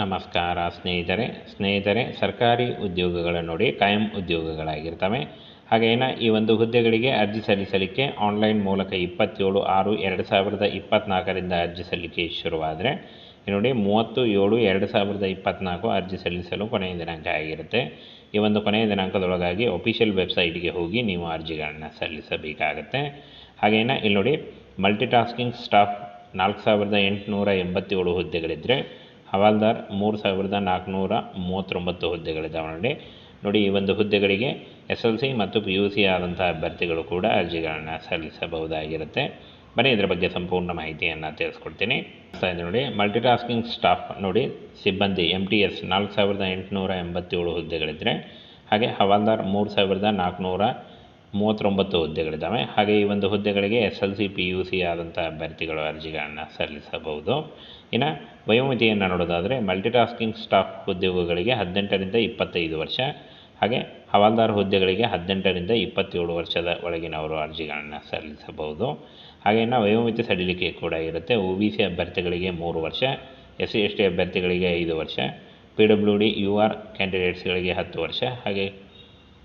ನಮಸ್ಕಾರ ಸ್ನೇಹಿತರೆ. ಸ್ನೇಹಿತರೆ, ಸರ್ಕಾರಿ ಉದ್ಯೋಗಗಳ ನೋಡಿ ಕಾಯಂ ಉದ್ಯೋಗಗಳಾಗಿರ್ತವೆ. ಹಾಗೇನ ಈ ಒಂದು ಹುದ್ದೆಗಳಿಗೆ ಅರ್ಜಿ ಸಲ್ಲಿಸಲಿಕ್ಕೆ ಆನ್ಲೈನ್ ಮೂಲಕ ಇಪ್ಪತ್ತೇಳು ಆರು ಎರಡು ಸಾವಿರದ ಇಪ್ಪತ್ತ್ನಾಲ್ಕರಿಂದ ಅರ್ಜಿ ಸಲ್ಲಿಕೆ ಶುರುವಾದರೆ ನೋಡಿ ಮೂವತ್ತು ಏಳು ಎರಡು ಸಾವಿರದ ಇಪ್ಪತ್ತ್ನಾಲ್ಕು ಅರ್ಜಿ ಸಲ್ಲಿಸಲು ಕೊನೆಯ ದಿನಾಂಕ ಆಗಿರುತ್ತೆ. ಈ ಒಂದು ಕೊನೆಯ ದಿನಾಂಕದೊಳಗಾಗಿ ಒಫಿಷಿಯಲ್ ವೆಬ್ಸೈಟ್ಗೆ ಹೋಗಿ ನೀವು ಅರ್ಜಿಗಳನ್ನು ಸಲ್ಲಿಸಬೇಕಾಗತ್ತೆ. ಹಾಗೇನ ಇಲ್ಲಿ ನೋಡಿ ಮಲ್ಟಿಟಾಸ್ಕಿಂಗ್ ಸ್ಟಾಫ್ ನಾಲ್ಕು ಸಾವಿರದ ಎಂಟುನೂರ ಎಂಬತ್ತೇಳು ಹುದ್ದೆಗಳಿದ್ದರೆ ಹವಾಲ್ದಾರ್ ಮೂರು ಸಾವಿರದ ನಾಲ್ಕುನೂರ ಮೂವತ್ತೊಂಬತ್ತು ಹುದ್ದೆಗಳಿದ್ದಾವೆ ನೋಡಿ. ನೋಡಿ, ಈ ಒಂದು ಹುದ್ದೆಗಳಿಗೆ ಎಸ್ ಎಲ್ ಸಿ ಮತ್ತು ಪಿ ಯು ಸಿ ಆದಂಥ ಅಭ್ಯರ್ಥಿಗಳು ಕೂಡ ಅರ್ಜಿಗಳನ್ನು ಸಲ್ಲಿಸಬಹುದಾಗಿರುತ್ತೆ. ಬನ್ನಿ, ಇದರ ಬಗ್ಗೆ ಸಂಪೂರ್ಣ ಮಾಹಿತಿಯನ್ನು ತಿಳಿಸ್ಕೊಡ್ತೀನಿ. ನೋಡಿ ಮಲ್ಟಿಟಾಸ್ಕಿಂಗ್ ಸ್ಟಾಫ್ ನೋಡಿ, ಸಿಬ್ಬಂದಿ ಎಂ ಟಿ ಎಸ್ ನಾಲ್ಕು ಸಾವಿರದ ಎಂಟುನೂರ ಎಂಬತ್ತೇಳು ಹುದ್ದೆಗಳಿದ್ದರೆ ಹಾಗೆ ಹವಾಲ್ದಾರ್ ಮೂರು ಸಾವಿರದ ನಾಲ್ಕುನೂರ ಮೂವತ್ತೊಂಬತ್ತು ಹುದ್ದೆಗಳಿದ್ದಾವೆ. ಹಾಗೆ ಈ ಒಂದು ಹುದ್ದೆಗಳಿಗೆ S L C P U C ಆದಂಥ ಅಭ್ಯರ್ಥಿಗಳು ಅರ್ಜಿಗಳನ್ನು ಸಲ್ಲಿಸಬಹುದು. ಇನ್ನು ವಯೋಮಿತಿಯನ್ನು ನೋಡೋದಾದರೆ ಮಲ್ಟಿಟಾಸ್ಕಿಂಗ್ ಸ್ಟಾಫ್ ಉದ್ಯೋಗಗಳಿಗೆ ಹದಿನೆಂಟರಿಂದ ಇಪ್ಪತ್ತೈದು ವರ್ಷ, ಹಾಗೆ ಹವಾಲ್ದಾರ್ ಹುದ್ದೆಗಳಿಗೆ ಹದಿನೆಂಟರಿಂದ ಇಪ್ಪತ್ತೇಳು ವರ್ಷದ ಒಳಗಿನವರು ಅರ್ಜಿಗಳನ್ನು ಸಲ್ಲಿಸಬಹುದು. ಹಾಗೆಯೇ ವಯೋಮಿತಿ ಸಡಿಲಿಕೆ ಕೂಡ ಇರುತ್ತೆ. ಒ ಬಿ ಸಿ ಅಭ್ಯರ್ಥಿಗಳಿಗೆ ಮೂರು ವರ್ಷ, ಎಸ್ ಸಿ ಎಸ್ ಟಿ ಅಭ್ಯರ್ಥಿಗಳಿಗೆ ಐದು ವರ್ಷ, P W D, U R ಕ್ಯಾಂಡಿಡೇಟ್ಸ್ಗಳಿಗೆ ಹತ್ತು ವರ್ಷ, ಹಾಗೆ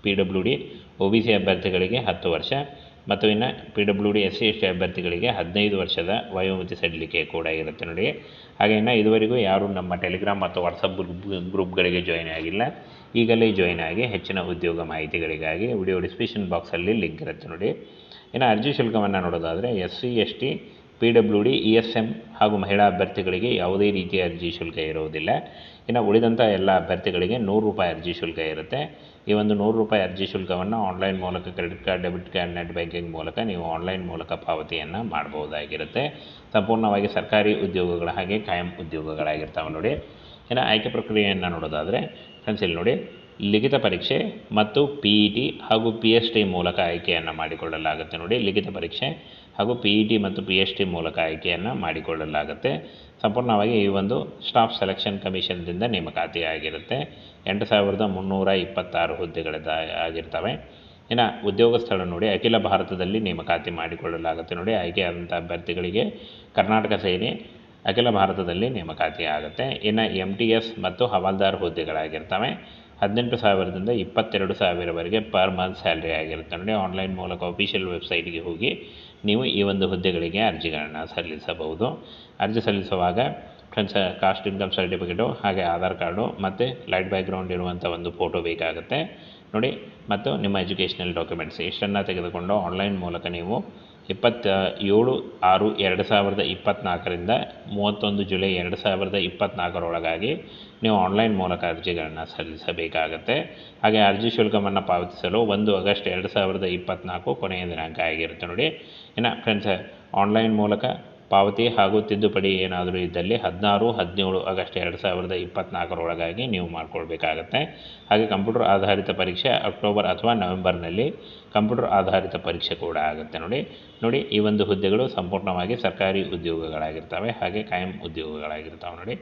P W D O B C ಅಭ್ಯರ್ಥಿಗಳಿಗೆ ಹತ್ತು ವರ್ಷ ಮತ್ತು ಇನ್ನು P W D, S C, S T ಅಭ್ಯರ್ಥಿಗಳಿಗೆ ಹದಿನೈದು ವರ್ಷದ ವಯೋಮಿತಿ ಸಡಿಲಿಕೆ ಕೂಡ ಇರುತ್ತೆ ನೋಡಿ. ಹಾಗೆ ಇನ್ನು ಇದುವರೆಗೂ ಯಾರು ನಮ್ಮ ಟೆಲಿಗ್ರಾಮ್ ಮತ್ತು ವಾಟ್ಸಪ್ ಗ್ರೂಪ್, ಗ್ರೂಪ್ಗಳಿಗೆ ಜಾಯ್ನ್ ಆಗಿಲ್ಲ. ಈಗಲೇ ಜಾಯ್ನ್ ಆಗಿ ಹೆಚ್ಚಿನ ಉದ್ಯೋಗ ಮಾಹಿತಿಗಳಿಗಾಗಿ ವಿಡಿಯೋ ಡಿಸ್ಕ್ರಿಪ್ಷನ್ ಬಾಕ್ಸಲ್ಲಿ ಲಿಂಕ್ ಇರುತ್ತೆ ನೋಡಿ. ಇನ್ನು ಅರ್ಜಿ ಶುಲ್ಕವನ್ನು ನೋಡೋದಾದರೆ S C, S T P W D S M ಹಾಗೂ ಮಹಿಳಾ ಅಭ್ಯರ್ಥಿಗಳಿಗೆ ಯಾವುದೇ ರೀತಿಯ ಅರ್ಜಿ ಶುಲ್ಕ ಇರುವುದಿಲ್ಲ. ಇನ್ನು ಉಳಿದಂಥ ಎಲ್ಲ ಅಭ್ಯರ್ಥಿಗಳಿಗೆ ನೂರು ರೂಪಾಯಿ ಅರ್ಜಿ ಶುಲ್ಕ ಇರುತ್ತೆ. ಈ ಒಂದು ನೂರು ರೂಪಾಯಿ ಅರ್ಜಿ ಶುಲ್ಕವನ್ನು ಆನ್ಲೈನ್ ಮೂಲಕ, credit card, debit card, net banking ಮೂಲಕ ನೀವು ಆನ್ಲೈನ್ ಮೂಲಕ ಪಾವತಿಯನ್ನು ಮಾಡಬಹುದಾಗಿರುತ್ತೆ. ಸಂಪೂರ್ಣವಾಗಿ ಸರ್ಕಾರಿ ಉದ್ಯೋಗಗಳ ಹಾಗೆ ಕಾಯಂ ಉದ್ಯೋಗಗಳಾಗಿರ್ತಾವೆ ನೋಡಿ. ಇನ್ನು ಆಯ್ಕೆ ಪ್ರಕ್ರಿಯೆಯನ್ನು ನೋಡೋದಾದರೆ ಫ್ರೆಂಡ್ಸ್ ಇಲ್ಲಿ ನೋಡಿ. ಲಿಖಿತ ಪರೀಕ್ಷೆ ಮತ್ತು ಪಿ ಇ ಟಿ ಹಾಗೂ ಪಿ ಎಚ್ ಡಿ ಮೂಲಕ ಆಯ್ಕೆಯನ್ನು ಮಾಡಿಕೊಳ್ಳಲಾಗುತ್ತೆ ನೋಡಿ. ಲಿಖಿತ ಪರೀಕ್ಷೆ ಹಾಗೂ ಪಿ ಇ ಟಿ ಮತ್ತು ಪಿ ಎಚ್ ಡಿ ಮೂಲಕ ಆಯ್ಕೆಯನ್ನು ಮಾಡಿಕೊಳ್ಳಲಾಗುತ್ತೆ. ಸಂಪೂರ್ಣವಾಗಿ ಈ ಒಂದು ಸ್ಟಾಫ್ ಸೆಲೆಕ್ಷನ್ ಕಮಿಷನ್ದಿಂದ ನೇಮಕಾತಿ ಆಗಿರುತ್ತೆ ಎಂಟು ಸಾವಿರದ ಮುನ್ನೂರ ಇಪ್ಪತ್ತಾರು ಹುದ್ದೆಗಳಿದ ಆಗಿರ್ತವೆ. ಇನ್ನು ಉದ್ಯೋಗ ಸ್ಥಳ ನೋಡಿ. ಅಖಿಲ ಭಾರತದಲ್ಲಿ ನೇಮಕಾತಿ ಮಾಡಿಕೊಳ್ಳಲಾಗುತ್ತೆ ನೋಡಿ. ಆಯ್ಕೆಯಾದಂಥ ಅಭ್ಯರ್ಥಿಗಳಿಗೆ ಕರ್ನಾಟಕ ಸೇನೆ ಅಖಿಲ ಭಾರತದಲ್ಲಿ ನೇಮಕಾತಿ ಆಗುತ್ತೆ ಇನ್ನು ಎಂ ಟಿ ಎಸ್ ಮತ್ತು ಹವಾಲ್ದಾರ್ ಹುದ್ದೆಗಳಾಗಿರ್ತವೆ. ಹದಿನೆಂಟು ಸಾವಿರದಿಂದ ಇಪ್ಪತ್ತೆರಡು ಸಾವಿರವರೆಗೆ ಪರ್ ಮಂತ್ ಸ್ಯಾಲ್ರಿ ಆಗಿರುತ್ತೆ ನೋಡಿ. ಆನ್ಲೈನ್ ಮೂಲಕ ಅಫಿಷಿಯಲ್ ವೆಬ್ಸೈಟ್ಗೆ ಹೋಗಿ ನೀವು ಈ ಒಂದು ಹುದ್ದೆಗಳಿಗೆ ಅರ್ಜಿಗಳನ್ನು ಸಲ್ಲಿಸಬಹುದು. ಅರ್ಜಿ ಸಲ್ಲಿಸುವಾಗ ಫ್ರೆಂಡ್ಸ್ ಕಾಸ್ಟ್ ಇನ್ಕಮ್ ಸರ್ಟಿಫಿಕೇಟು ಹಾಗೆ ಆಧಾರ್ ಕಾರ್ಡು ಮತ್ತು ಲೈಟ್ ಬ್ಯಾಕ್ಗ್ರೌಂಡ್ ಇರುವಂಥ ಒಂದು ಫೋಟೋ ಬೇಕಾಗುತ್ತೆ. ನೋಡಿ, ಮತ್ತು ನಿಮ್ಮ ಎಜುಕೇಷನಲ್ ಡಾಕ್ಯುಮೆಂಟ್ಸ್ ಇಷ್ಟನ್ನು ತೆಗೆದುಕೊಂಡು ಆನ್ಲೈನ್ ಮೂಲಕ ನೀವು ಇಪ್ಪತ್ತ ಏಳು ಆರು, ಎರಡು ಸಾವಿರದ ಇಪ್ಪತ್ತ್ನಾಲ್ಕರಿಂದ ಮೂವತ್ತೊಂದು ಜುಲೈ ಎರಡು ಸಾವಿರದ ಇಪ್ಪತ್ತ್ನಾಲ್ಕರೊಳಗಾಗಿ ನೀವು ಆನ್ಲೈನ್ ಮೂಲಕ ಅರ್ಜಿಗಳನ್ನು ಸಲ್ಲಿಸಬೇಕಾಗತ್ತೆ. ಹಾಗೆ ಅರ್ಜಿ ಶುಲ್ಕವನ್ನು ಪಾವತಿಸಲು ಒಂದು ಆಗಸ್ಟ್ ಎರಡು ಸಾವಿರದ ಇಪ್ಪತ್ತ್ನಾಲ್ಕು ಕೊನೆಯ ದಿನಾಂಕ ಆಗಿರುತ್ತೆ ನೋಡಿ. ಇನ್ನು ಫ್ರೆಂಡ್ಸ್ ಆನ್ಲೈನ್ ಮೂಲಕ ಪಾವತಿ ಹಾಗೂ ತಿದ್ದುಪಡಿ ಏನಾದರೂ ಇದ್ದಲ್ಲಿ ಹದಿನಾರು, ಹದಿನೇಳು ಆಗಸ್ಟ್ ಎರಡು ಸಾವಿರದ ಇಪ್ಪತ್ತ್ನಾಲ್ಕರೊಳಗಾಗಿ ನೀವು ಮಾಡಿಕೊಳ್ಬೇಕಾಗತ್ತೆ. ಹಾಗೆ ಕಂಪ್ಯೂಟರ್ ಆಧಾರಿತ ಪರೀಕ್ಷೆ ಅಕ್ಟೋಬರ್ ಅಥವಾ ನವೆಂಬರ್ನಲ್ಲಿ ಕಂಪ್ಯೂಟರ್ ಆಧಾರಿತ ಪರೀಕ್ಷೆ ಕೂಡ ಆಗುತ್ತೆ ನೋಡಿ. ನೋಡಿ, ಈ ಒಂದು ಹುದ್ದೆಗಳು ಸಂಪೂರ್ಣವಾಗಿ ಸರ್ಕಾರಿ ಉದ್ಯೋಗಗಳಾಗಿರ್ತವೆ, ಹಾಗೆ ಕಾಯಂ ಉದ್ಯೋಗಗಳಾಗಿರ್ತವೆ ನೋಡಿ.